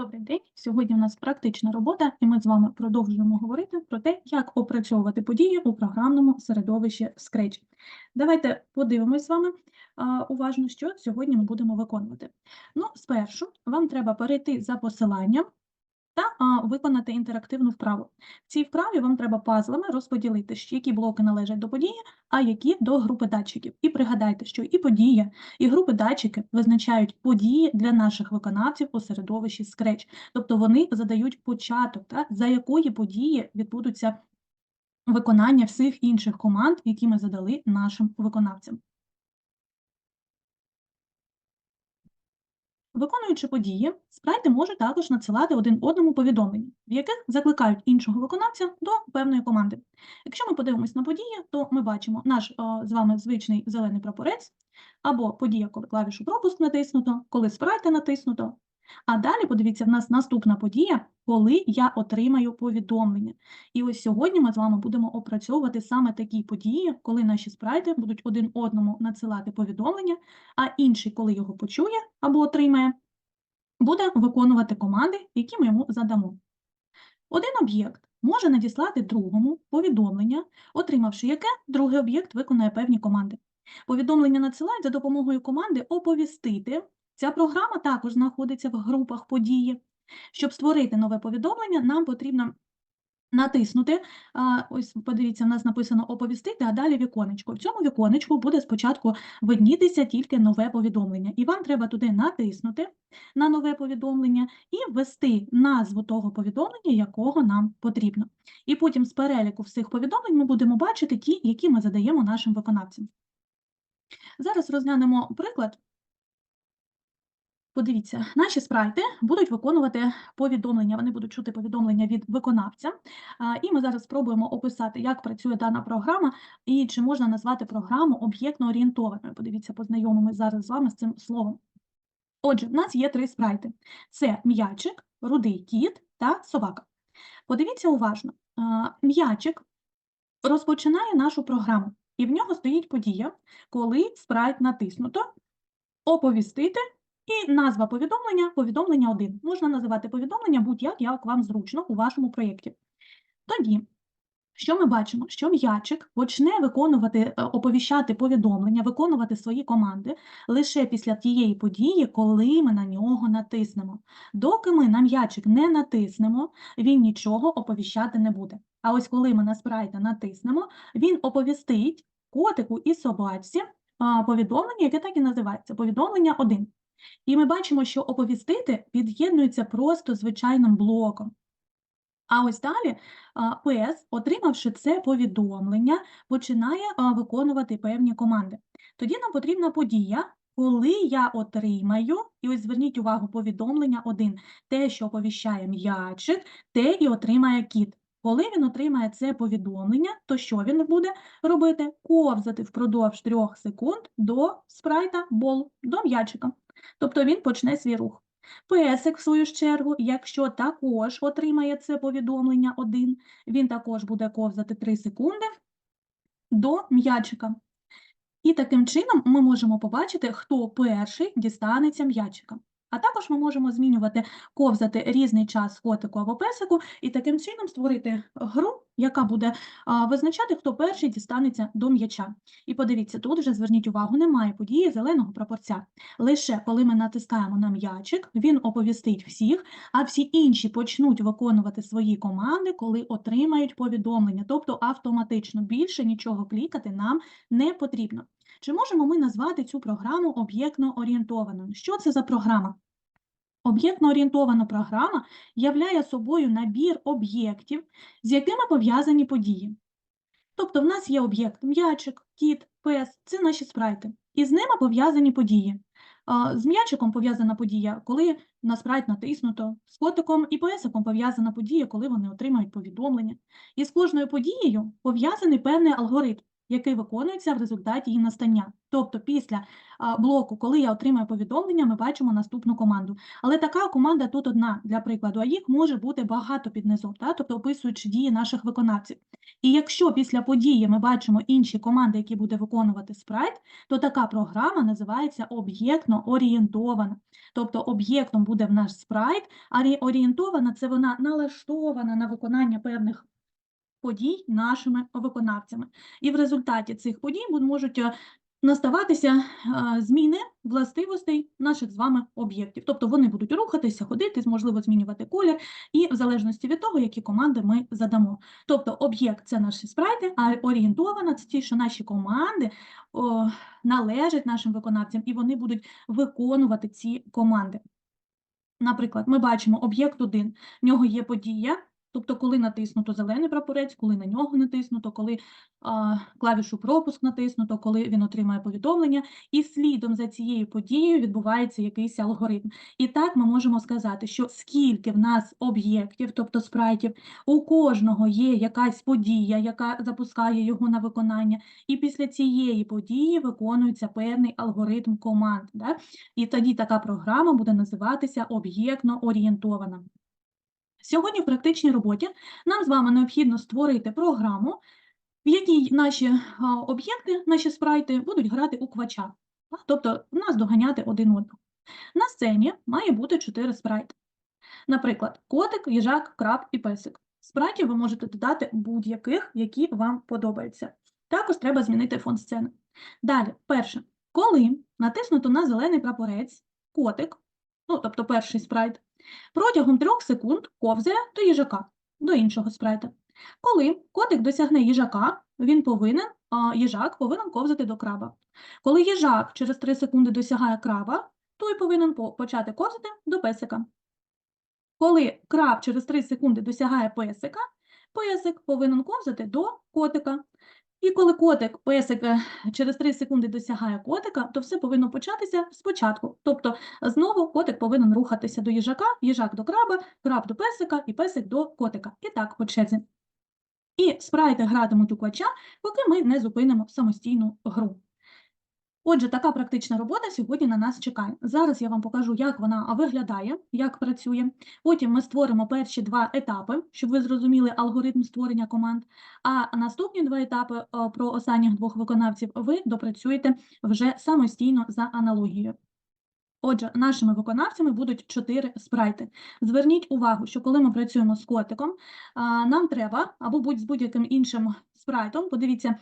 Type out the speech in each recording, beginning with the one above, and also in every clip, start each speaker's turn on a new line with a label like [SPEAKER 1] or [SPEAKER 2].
[SPEAKER 1] Добрий день. Сьогодні у нас практична робота, і ми з вами продовжуємо говорити про те, як опрацьовувати події у програмному середовищі Scratch. Давайте подивимось з вами уважно, що сьогодні ми будемо виконувати. Ну, спершу вам треба перейти за посиланням та виконати інтерактивну вправу. В цій вправі вам треба пазлами розподілити, які блоки належать до події, а які до групи датчиків. І пригадайте, що і подія, і групи датчики визначають події для наших виконавців у середовищі Scratch. Тобто вони задають початок, так, за якої події відбудуться виконання всіх інших команд, які ми задали нашим виконавцям. Виконуючи події, спрайти можуть також надсилати один одному повідомлення, в яких закликають іншого виконавця до певної команди. Якщо ми подивимось на події, то ми бачимо наш о, з вами звичний зелений прапорець, або подія, коли клавішу пропуск натиснуто, коли спрайти натиснуто. А далі, подивіться, в нас наступна подія, коли я отримаю повідомлення. І ось сьогодні ми з вами будемо опрацьовувати саме такі події, коли наші спрайти будуть один одному надсилати повідомлення, а інший, коли його почує або отримає, буде виконувати команди, які ми йому задамо. Один об'єкт може надіслати другому повідомлення, отримавши яке другий об'єкт виконає певні команди. Повідомлення надсилають за допомогою команди оповістити. Ця програма також знаходиться в групах події. Щоб створити нове повідомлення, нам потрібно натиснути. Ось подивіться, в нас написано оповістити, а далі віконечко. В цьому віконечку буде спочатку виднітися тільки нове повідомлення. І вам треба туди натиснути на нове повідомлення і ввести назву того повідомлення, якого нам потрібно. І потім з переліку всіх повідомлень ми будемо бачити ті, які ми задаємо нашим виконавцям. Зараз розглянемо приклад. Подивіться, наші спрайти будуть виконувати повідомлення, вони будуть чути повідомлення від виконавця. І ми зараз спробуємо описати, як працює дана програма і чи можна назвати програму об'єктно орієнтованою. Подивіться, познайомимось зараз з вами з цим словом. Отже, в нас є три спрайти: це м'ячик, рудий кіт та собака. Подивіться уважно, м'ячик розпочинає нашу програму, і в нього стоїть подія, коли спрайт натиснуто оповістити. І назва повідомлення повідомлення 1. Можна називати повідомлення будь-як, як вам зручно у вашому проєкті. Тоді, що ми бачимо? Що м'ячик почне виконувати, е, оповіщати повідомлення, виконувати свої команди лише після тієї події, коли ми на нього натиснемо. Доки ми на м'ячик не натиснемо, він нічого оповіщати не буде. А ось коли ми на спрайта натиснемо, він оповістить котику і собачці повідомлення, яке так і називається повідомлення 1. І ми бачимо, що оповістити під'єднується просто звичайним блоком. А ось далі ПС, отримавши це повідомлення, починає виконувати певні команди. Тоді нам потрібна подія, коли я отримаю, і ось зверніть увагу, повідомлення 1, те, що оповіщає м'ячик, те і отримає кіт. Коли він отримає це повідомлення, то що він буде робити? Ковзати впродовж 3 секунд до спрайта бол, до м'ячика. Тобто він почне свій рух. Песик, в свою чергу, якщо також отримає це повідомлення 1, він також буде ковзати 3 секунди до м'ячика. І таким чином ми можемо побачити, хто перший дістанеться м'ячика. А також ми можемо змінювати, ковзати різний час котику або песику, і таким чином створити гру, яка буде визначати, хто перший дістанеться до м'яча. І подивіться, тут вже зверніть увагу, немає події зеленого прапорця. Лише коли ми натискаємо на м'ячик, він оповістить всіх, а всі інші почнуть виконувати свої команди, коли отримають повідомлення. Тобто автоматично більше нічого клікати нам не потрібно. Чи можемо ми назвати цю програму об'єктно орієнтованою? Що це за програма? Об'єктно орієнтована програма являє собою набір об'єктів, з якими пов'язані події. Тобто в нас є об'єкт м'ячик, кіт, пес це наші спрайти, і з ними пов'язані події. З м'ячиком пов'язана подія, коли на спрайт натиснуто, з котиком і песиком пов'язана подія, коли вони отримають повідомлення. І з кожною подією пов'язаний певний алгоритм. Який виконується в результаті її настання. Тобто після блоку, коли я отримаю повідомлення, ми бачимо наступну команду. Але така команда тут одна, для прикладу, а їх може бути багато під низом, та? тобто описуючи дії наших виконавців. І якщо після події ми бачимо інші команди, які буде виконувати спрайт, то така програма називається об'єктно орієнтована. Тобто об'єктом буде в наш спрайт, а орієнтована це вона налаштована на виконання певних подій нашими виконавцями. І в результаті цих подій можуть е, наставатися е, зміни властивостей наших з вами об'єктів. Тобто вони будуть рухатися, ходити, можливо, змінювати колір, і в залежності від того, які команди ми задамо. Тобто об'єкт це наші спрайти, а орієнтована це ті, що наші команди о, належать нашим виконавцям, і вони будуть виконувати ці команди. Наприклад, ми бачимо об'єкт 1, в нього є подія, тобто коли натиснуто зелений прапорець, коли на нього натиснуто, коли а, клавішу пропуск натиснуто, коли він отримає повідомлення, і слідом за цією подією відбувається якийсь алгоритм. І так ми можемо сказати, що скільки в нас об'єктів, тобто спрайтів, у кожного є якась подія, яка запускає його на виконання, і після цієї події виконується певний алгоритм команд. Да? І тоді така програма буде називатися об'єктно орієнтована. Сьогодні в практичній роботі нам з вами необхідно створити програму, в якій наші об'єкти, наші спрайти будуть грати у квача, тобто нас доганяти один одного. На сцені має бути чотири спрайти. Наприклад, котик, їжак, краб і песик. Спрайтів ви можете додати будь-яких, які вам подобаються. Також треба змінити фон сцени. Далі, перше, коли натиснуто на зелений прапорець, котик, ну тобто перший спрайт, протягом 3 секунд ковзає до їжака, до іншого спрайта. Коли котик досягне їжака, він повинен, їжак повинен ковзати до краба. Коли їжак через 3 секунди досягає краба, той повинен почати ковзати до песика. Коли краб через 3 секунди досягає песика, песик повинен ковзати до котика. І коли котик, песик е, через 3 секунди досягає котика, то все повинно початися спочатку. Тобто знову котик повинен рухатися до їжака, їжак до краба, краб до песика і песик до котика. І так по черзі. І спрайти гратимуть у квача, поки ми не зупинимо самостійну гру. Отже, така практична робота сьогодні на нас чекає. Зараз я вам покажу, як вона виглядає, як працює. Потім ми створимо перші два етапи, щоб ви зрозуміли алгоритм створення команд. А наступні два етапи е, про останніх двох виконавців ви допрацюєте вже самостійно за аналогією. Отже, нашими виконавцями будуть чотири спрайти. Зверніть увагу, що коли ми працюємо з котиком, нам треба або будь з будь-яким іншим спрайтом. Подивіться,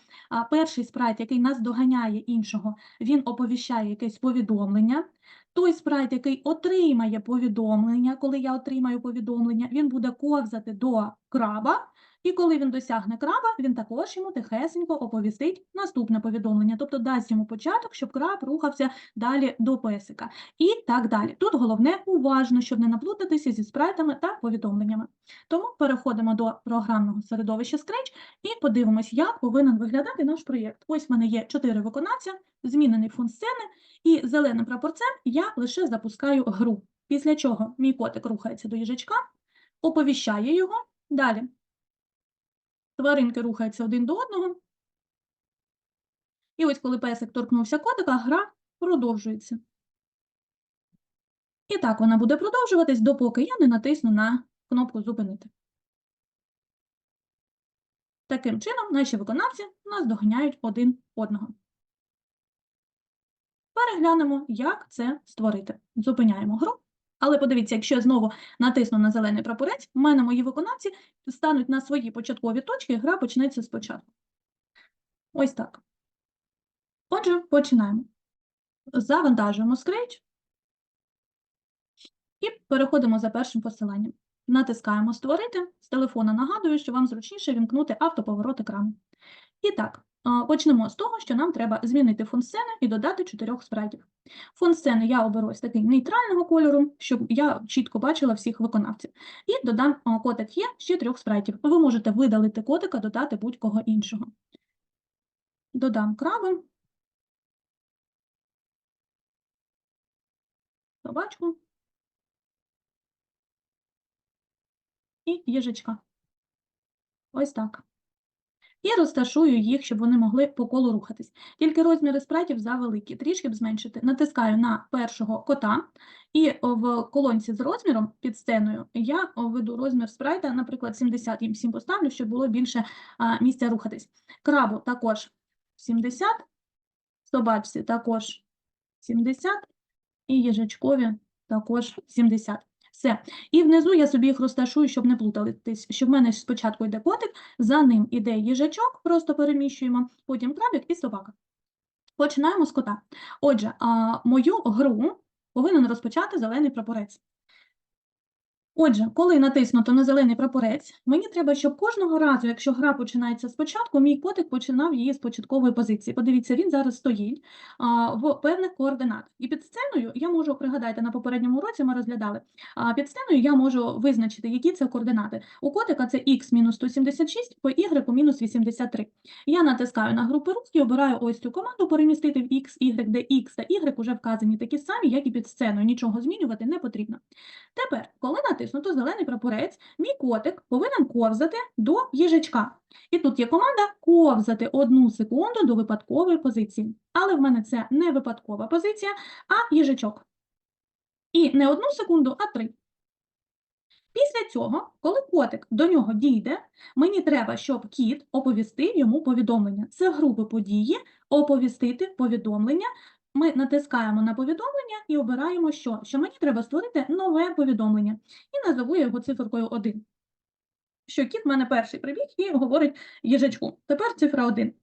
[SPEAKER 1] перший спрайт, який нас доганяє іншого, він оповіщає якесь повідомлення. Той спрайт, який отримає повідомлення, коли я отримаю повідомлення, він буде ковзати до краба. І коли він досягне краба, він також йому тихесенько оповістить наступне повідомлення, тобто дасть йому початок, щоб краб рухався далі до песика. І так далі. Тут головне уважно, щоб не наплутатися зі спрайтами та повідомленнями. Тому переходимо до програмного середовища Scratch і подивимось, як повинен виглядати наш проєкт. Ось в мене є чотири виконавця, змінений фон сцени, і зеленим прапорцем я лише запускаю гру. Після чого мій котик рухається до їжачка, оповіщає його. Далі тваринки рухаються один до одного. І ось коли песик торкнувся котика, гра продовжується. І так вона буде продовжуватись, допоки я не натисну на кнопку Зупинити. Таким чином, наші виконавці нас доганяють один одного. Переглянемо, як це створити. Зупиняємо гру. Але подивіться, якщо я знову натисну на зелений прапорець, в мене мої виконавці стануть на свої початкові точки, гра почнеться спочатку. Ось так. Отже, починаємо. Завантажуємо Scratch і переходимо за першим посиланням. Натискаємо Створити. З телефона нагадую, що вам зручніше вімкнути автоповорот екрану. І так, почнемо з того, що нам треба змінити фон сцени і додати чотирьох спрайтів. Фон сцени я оберу ось такий нейтрального кольору, щоб я чітко бачила всіх виконавців. І додам котик є ще трьох спрайтів. Ви можете видалити котика, додати будь-кого іншого. Додам краби, собачку і їжачка. Ось так. І розташую їх, щоб вони могли по колу рухатись. Тільки розміри спрайтів завеликі, трішки б зменшити. Натискаю на першого кота, і в колонці з розміром під сценою я о, веду розмір спрайта, наприклад, 70, їм всім поставлю, щоб було більше місця рухатись. Крабу також 70, собачці також 70, і їжачкові також 70. Все. І внизу я собі їх розташую, щоб не плутатись, що в мене спочатку йде котик, за ним іде їжачок, просто переміщуємо, потім крабик і собака. Починаємо з кота. Отже, мою гру повинен розпочати зелений прапорець. Отже, коли натиснуто на зелений прапорець, мені треба, щоб кожного разу, якщо гра починається спочатку, мій котик починав її з початкової позиції. Подивіться, він зараз стоїть а, в певних координатах. І під сценою я можу, пригадайте, на попередньому уроці ми розглядали, а під сценою я можу визначити, які це координати. У котика це x мінус 176, по y мінус 83. Я натискаю на групи рух і обираю ось цю команду перемістити в x, y, де x та y вже вказані такі самі, як і під сценою. Нічого змінювати не потрібно. Тепер, коли натиснуто зелений прапорець, мій котик повинен ковзати до їжачка. І тут є команда ковзати одну секунду до випадкової позиції. Але в мене це не випадкова позиція, а їжачок. І не одну секунду, а три. Після цього, коли котик до нього дійде, мені треба, щоб кіт оповістив йому повідомлення. Це групи події, оповістити повідомлення. Ми натискаємо на повідомлення і обираємо, що? Що мені треба створити нове повідомлення. І назову я його циферкою 1. Що кіт в мене перший прибіг і говорить їжачку. Тепер цифра 1.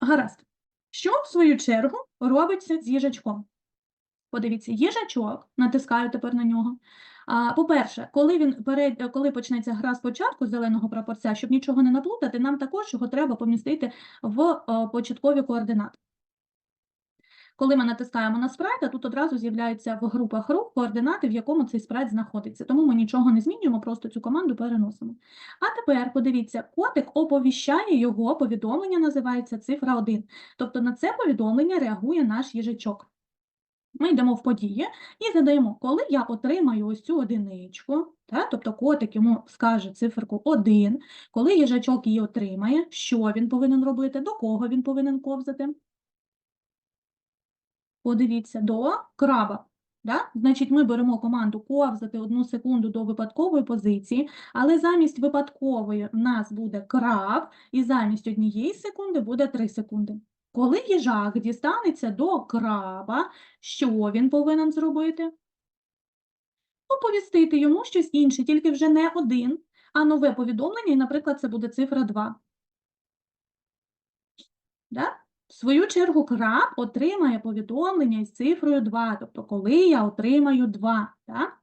[SPEAKER 1] Гаразд. Що, в свою чергу, робиться з їжачком? Подивіться, їжачок, натискаю тепер на нього. По-перше, коли перед, коли почнеться гра спочатку зеленого прапорця, щоб нічого не наплутати, нам також його треба помістити в е, початкові координати. Коли ми натискаємо на спрайт, а тут одразу з'являються в групах рух координати, в якому цей спрайт знаходиться. Тому ми нічого не змінюємо, просто цю команду переносимо. А тепер, подивіться, котик оповіщає його, повідомлення називається цифра 1. Тобто на це повідомлення реагує наш їжачок. Ми йдемо в події і задаємо, коли я отримаю ось цю одиничку, та, тобто котик йому скаже циферку 1, коли їжачок її отримає, що він повинен робити, до кого він повинен ковзати. Подивіться, до краба. Да? Значить, ми беремо команду ковзати одну секунду до випадкової позиції, але замість випадкової в нас буде краб, і замість однієї секунди буде 3 секунди. Коли їжак дістанеться до краба, що він повинен зробити? Оповістити йому щось інше, тільки вже не один, а нове повідомлення, і, наприклад, це буде цифра 2. Да? Свою чергу, краб отримає повідомлення із цифрою 2, тобто коли я отримаю 2. Так?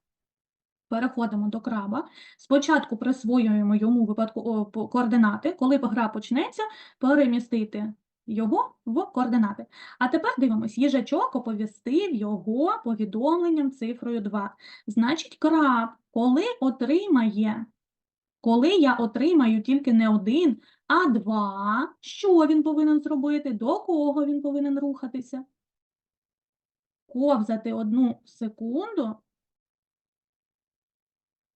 [SPEAKER 1] Переходимо до краба. Спочатку присвоюємо йому випадку координати. Коли гра почнеться, перемістити його в координати. А тепер дивимось, їжачок оповістив його повідомленням цифрою 2. Значить, краб, коли отримає, коли я отримаю тільки не один, а два, що він повинен зробити, до кого він повинен рухатися? Ковзати одну секунду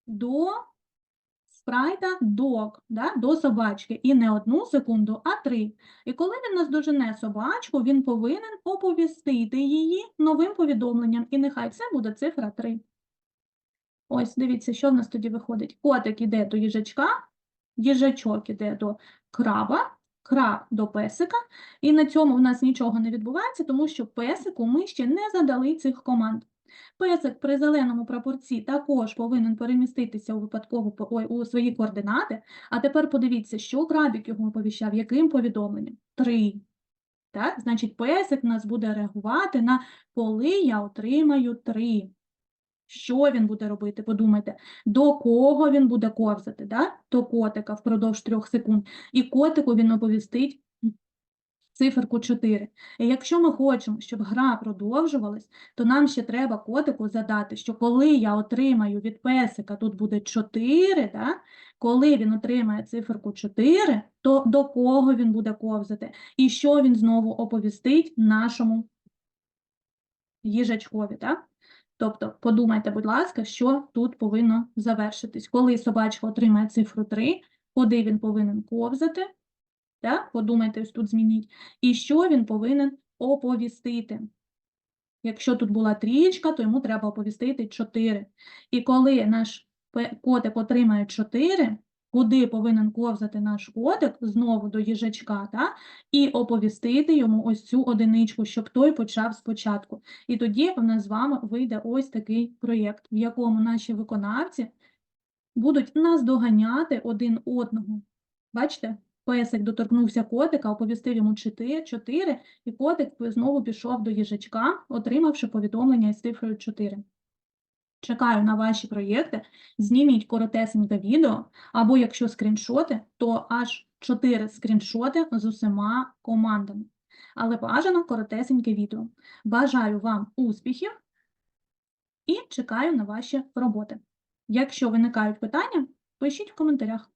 [SPEAKER 1] до спрайта dog, да, до собачки. І не одну секунду, а три. І коли він наздожене собачку, він повинен оповістити її новим повідомленням. І нехай це буде цифра 3. Ось, дивіться, що в нас тоді виходить. Котик іде до їжачка, їжачок іде до краба, краб до песика. І на цьому в нас нічого не відбувається, тому що песику ми ще не задали цих команд. Песик при зеленому прапорці також повинен переміститися у випадкову ой, у свої координати. А тепер подивіться, що крабік його оповіщав, яким повідомленням? Три. Так, значить, песик нас буде реагувати на коли я отримаю три. Що він буде робити? Подумайте, до кого він буде ковзати, да? До котика впродовж трьох секунд. І котику він оповістить циферку 4. І якщо ми хочемо, щоб гра продовжувалась, то нам ще треба котику задати, що коли я отримаю від песика, тут буде 4, да? коли він отримає циферку 4, то до кого він буде ковзати? І що він знову оповістить нашому їжачкові, так? Тобто, подумайте, будь ласка, що тут повинно завершитись. Коли собачка отримає цифру 3, куди він повинен ковзати, Так? Подумайте, ось тут змініть. І що він повинен оповістити? Якщо тут була трічка, то йому треба оповістити 4. І коли наш котик отримає 4, куди повинен ковзати наш котик, знову до їжачка, та? і оповістити йому ось цю одиничку, щоб той почав спочатку. І тоді в нас з вами вийде ось такий проєкт, в якому наші виконавці будуть наздоганяти один одного. Бачите? Песик доторкнувся котика, оповістив йому 4, 4 і котик знову пішов до їжачка, отримавши повідомлення із цифрою 4. Чекаю на ваші проєкти. Зніміть коротесеньке відео, або якщо скріншоти, то аж 4 скріншоти з усіма командами. Але бажано коротесеньке відео. Бажаю вам успіхів і чекаю на ваші роботи. Якщо виникають питання, пишіть в коментарях.